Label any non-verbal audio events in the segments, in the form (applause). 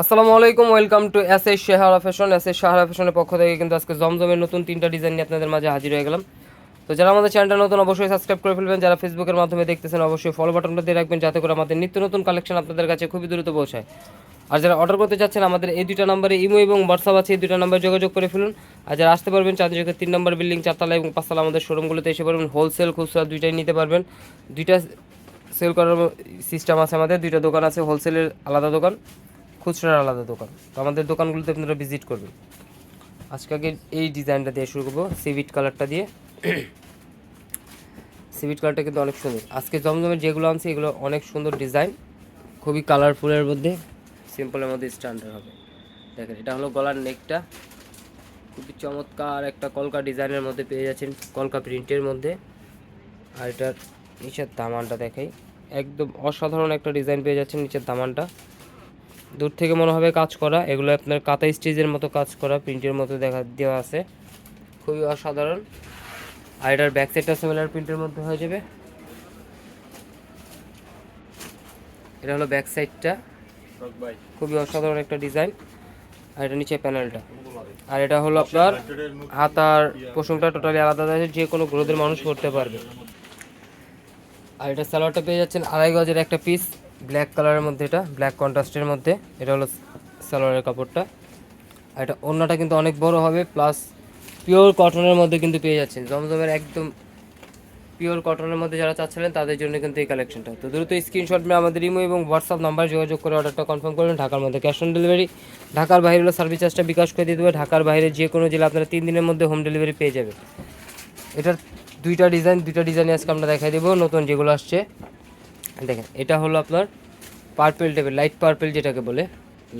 আসসালামু আলাইকুম, welcome to S S Shahara fashion. S S Shahara ফ্যাশনের পক্ষ থেকে কিন্তু আজকে জমজমের নতুন তিনটা ডিজাইন নিয়ে আপনাদের মাঝে হাজির হয়ে গেলাম। তো যারা আমাদের চ্যানেলটা নতুন, অবশ্যই সাবস্ক্রাইব করে ফেলবেন। যারা ফেসবুকের মাধ্যমে দেখতেছেন, অবশ্যই ফলো বাটনটা দিয়ে রাখবেন, যাতে করে আমাদের নিত্য নতুন কালেকশন আপনাদের কাছে খুবই দ্রুত পৌঁছায়। আর যারা অর্ডার করতে চাচ্ছেন, আমাদের এই দুটা নম্বরে ইমো এবং হোয়াটসঅ্যাপ আছে, এই দুইটা নম্বরে যোগাযোগ করে ফেলুন। আর যারা আসতে পারবেন চাঁদচকের তিন নম্বর বিল্ডিং চারতলা এবং পাঁচতলা আমাদের শোরুমগুলোতে এসে পারবেন হোলসেল খুচরা দুইটাই নিতে পারবেন। দুইটা সেল করার সিস্টেম আছে আমাদের, দুইটা দোকান আছে হোলসেলের আলাদা দোকান। খুচরার আলাদা দোকান। তো আমাদের দোকানগুলোতে আপনারা ভিজিট করবেন। আজকে আগে এই ডিজাইনটা দিয়ে শুরু করব সিভিট কালারটা দিয়ে। (clears throat) সিভিট কালারটা কিন্তু অনেক সুন্দর। আজকে জমজমের যেগুলো আনছি, এগুলো অনেক সুন্দর ডিজাইন খুবই কালারফুলের মধ্যে সিম্পলের মধ্যে স্ট্যান্ডার্ড হবে। দেখেন, এটা হলো গলার নেকটা খুবই চমৎকার একটা কলকা ডিজাইনের মধ্যে পেয়ে যাচ্ছেন, কলকা প্রিন্টের মধ্যে। আর এটার নিচের দামানটা দেখাই। একদম অসাধারণ একটা ডিজাইন পেয়ে যাচ্ছেন নিচের দামানটা। দূর থেকে মনে হবে কাজ করা। এগুলো আপনার কাতা স্টেজের মতো কাজ করা, প্রিন্টের মতো দেখা, দেওয়া আছে। খুবই অসাধারণ। আর এটার ব্যাক সাইডটা সিমিলার প্রিন্টের মধ্যে হয়ে যাবে। এটা হলো ব্যাক সাইডটা খুবই অসাধারণ একটা ডিজাইন আর এটা নিচে প্যানেলটা আর এটা হলো আপনার হাতার পোষণটা টোটালি আলাদা আছে। যে কোনো গ্রোথের মানুষ করতে পারবে। আর এটা সালোয়ারটা পেয়ে যাচ্ছেন আড়াই গজের একটা পিস ব্ল্যাক কালারের মধ্যে এটা ব্ল্যাক কন্ট্রাস্টের মধ্যে। এটা হলো সালোয়ারের কাপড়টা। আর এটা অন্যটা কিন্তু অনেক বড় হবে প্লাস পিওর কটনের মধ্যে কিন্তু পেয়ে যাচ্ছেন। জমজমের একদম পিওর কটনের মধ্যে যারা চাচ্ছিলেন, তাদের জন্য কিন্তু এই কালেকশনটা তো দ্রুত স্ক্রিনশট নিয়ে আমাদের ইমো এবং হোয়াটসঅ্যাপ নাম্বার যোগাযোগ করে অর্ডারটা কনফার্ম করবেন। ঢাকার মধ্যে ক্যাশ অন ডেলিভারি ঢাকার বাইরে হলো সার্ভিস চার্জটা বিকাশ করে দিয়ে দেবে। ঢাকার বাইরে যে কোনো জেলা আপনারা তিন দিনের মধ্যে হোম ডেলিভারি পেয়ে যাবেন। এটার দুইটা ডিজাইন দুইটা ডিজাইন আজকে আমরা দেখাই দেবো। নতুন যেগুলো আসছে দেখেন, এটা হলো আপনার পার্পেল টাইপের লাইট পার্পেল যেটাকে বলে।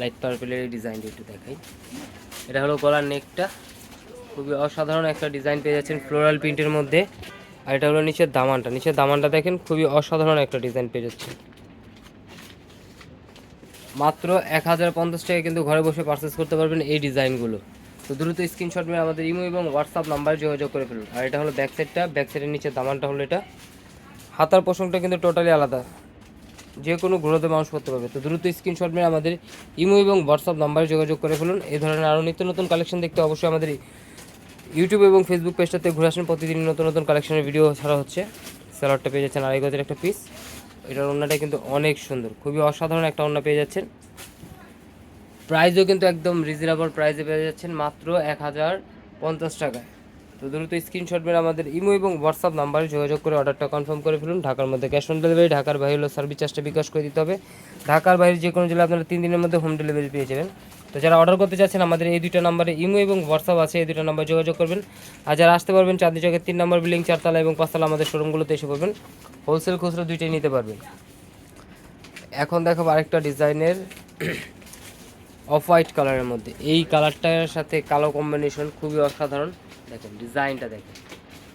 লাইট পার্পেলের ডিজাইনটা একটু দেখাই। এটা হলো গলার নেকটা খুবই অসাধারণ একটা ডিজাইন পেয়ে যাচ্ছেন ফ্লোরাল প্রিন্টের মধ্যে। আর এটা হলো নিচের দামানটা। নিচের দামানটা দেখেন, খুবই অসাধারণ একটা ডিজাইন পেয়ে যাচ্ছে মাত্র এক হাজার পঞ্চাশ টাকা কিন্তু ঘরে বসে পারচেস করতে পারবেন এই ডিজাইনগুলো তো দ্রুত স্ক্রিনশট মেরে আমাদের ইমো এবং হোয়াটসঅ্যাপ নাম্বারে যোগাযোগ করে ফেলুন। আর এটা হলো ব্যাক সাইডটা ব্যাক সাইডের নিচে দামানটা হলো এটা। হাতার পোষণটা কিন্তু টোটালি আলাদা। যে কোনো গ্রোথে মানুষ করতে পারবে। তো দ্রুত স্ক্রিনশট মেরে আমাদের ইমো এবং হোয়াটসঅ্যাপ নাম্বারে যোগাযোগ করে ফেলুন। এই ধরনের আরও নিত্য নতুন কালেকশন দেখতে অবশ্যই আমাদের ইউটিউব এবং ফেসবুক পেজটাতে ঘুরে আসুন। প্রতিদিন নতুন নতুন কালেকশনের ভিডিও ছাড়া হচ্ছে। স্যালাডটা পেয়ে যাচ্ছেন আড়াই গজের একটা পিস এটার ওড়নাটা কিন্তু অনেক সুন্দর। খুবই অসাধারণ একটা ওড়না পেয়ে যাচ্ছেন। প্রাইসও কিন্তু একদম রিজনেবল প্রাইসে পেয়ে যাচ্ছেন মাত্র এক হাজার পঞ্চাশ টাকায়। তো দ্রুত স্ক্রিনশট মেরে আমাদের ইমো এবং হোয়াটসঅ্যাপ নাম্বারে যোগাযোগ করে অর্ডারটা কনফার্ম করে ফেলুন। ঢাকার মধ্যে ক্যাশ অন ডেলিভারি ঢাকার বাইরে হলো সার্ভিস চার্জটা বিকাশ করে দিতে হবে। ঢাকার বাইরে যে কোনো জেলা আপনারা তিন দিনের মধ্যে হোম ডেলিভারি পেয়ে যাবেন। তো যারা অর্ডার করতে চাচ্ছেন, আমাদের এই দুইটা নাম্বারে ইমো এবং হোয়াটসঅ্যাপ আছে, এই দুটো নাম্বার যোগাযোগ করবেন। আর যারা আসতে পারবেন চাঁদি চকের তিন নম্বর বিল্ডিং, চারতলা এবং পাঁচতলা আমাদের শোরুমগুলোতে এসে পড়বেন। হোলসেল খুচরো দুইটাই নিতে পারবেন। এখন দেখো আরেকটা ডিজাইনের অফ হোয়াইট কালারের মধ্যে। এই কালারটার সাথে কালো কম্বিনেশন খুবই অসাধারণ। দেখেন, ডিজাইনটা দেখেন।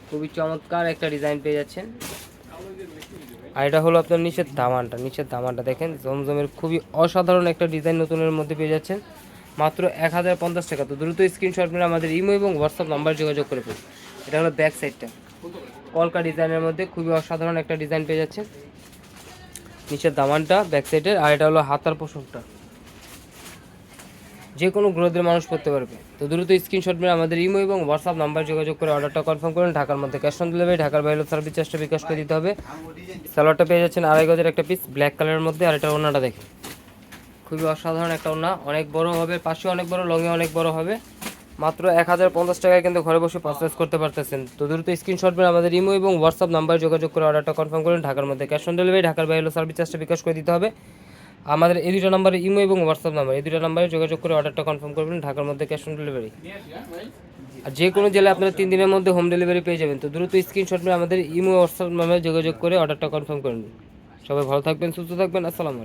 খুবই চমৎকার একটা ডিজাইন পেয়ে যাচ্ছেন। আর এটা হলো আপনার নিচের দামানটা নিচের দামানটা দেখেন, জমজমের খুবই অসাধারণ একটা ডিজাইন নতুনের মধ্যে পেয়ে যাচ্ছেন। মাত্র এক হাজার পঞ্চাশ টাকা। তো দ্রুত স্ক্রিনশট মেরে আমাদের ইমো এবং হোয়াটসঅ্যাপ নাম্বার যোগাযোগ করে ফেলুন। এটা হলো ব্যাক সাইডটা কলকা ডিজাইনের মধ্যে খুবই অসাধারণ একটা ডিজাইন পেয়ে যাচ্ছেন। নিচের দামানটা ব্যাক সাইডের আর এটা হলো হাতার পোষকটা যে কোনো গ্রোথের মানুষ করতে পারবে। তো দ্রুত স্ক্রিনশট মেরে আমাদের ইমো এবং হোয়াটসঅ্যাপ নাম্বার যোগাযোগ করে অর্ডারটা কনফার্ম করুন। ঢাকার মধ্যে ক্যাশ অন ডেলিভারি ঢাকার বাইরে সার্ভিস চার্জটা বিকাশ করে দিতে হবে। সালোয়ারটা পেয়ে যাচ্ছেন আড়াই গজের একটা পিস ব্ল্যাক কালারের মধ্যে আর এটা ওনাটা দেখেন খুবই অসাধারণ একটা ওনা অনেক বড় হবে পাশে অনেক বড় লঙে অনেক বড় হবে। মাত্র এক হাজার পঞ্চাশ টাকায় কিন্তু ঘরে বসে পারচেস করতে পারতেছেন। তো দ্রুত স্ক্রিনশট মেরে আমাদের ইমো এবং হোয়াটসঅ্যাপ নাম্বার যোগাযোগ করে অর্ডারটা কনফার্ম করুন। ঢাকার মধ্যে ক্যাশ অন ডেলিভারি ঢাকার বাইরে সার্ভিস চার্জটা বিকাশ করে দিতে হবে। আমাদের এই দুটো নাম্বারে ইমো এবং হোয়াটসঅ্যাপ নাম্বার, এই দুটো নাম্বারে যোগাযোগ করে অর্ডারটা কনফার্ম করবেন, ঢাকার মধ্যে ক্যাশ অন ডেলিভারি আর যে কোনো জেলায় আপনারা তিন দিনের মধ্যে হোম ডেলিভারি পেয়ে যাবেন, তো দ্রুত স্ক্রিনশট নিয়ে আমাদের ইমো, হোয়াটসঅ্যাপ নাম্বারে যোগাযোগ করে অর্ডারটা কনফার্ম করুন সবাই ভালো থাকবেন, সুস্থ থাকবেন, আসসালামু আলাইকুম।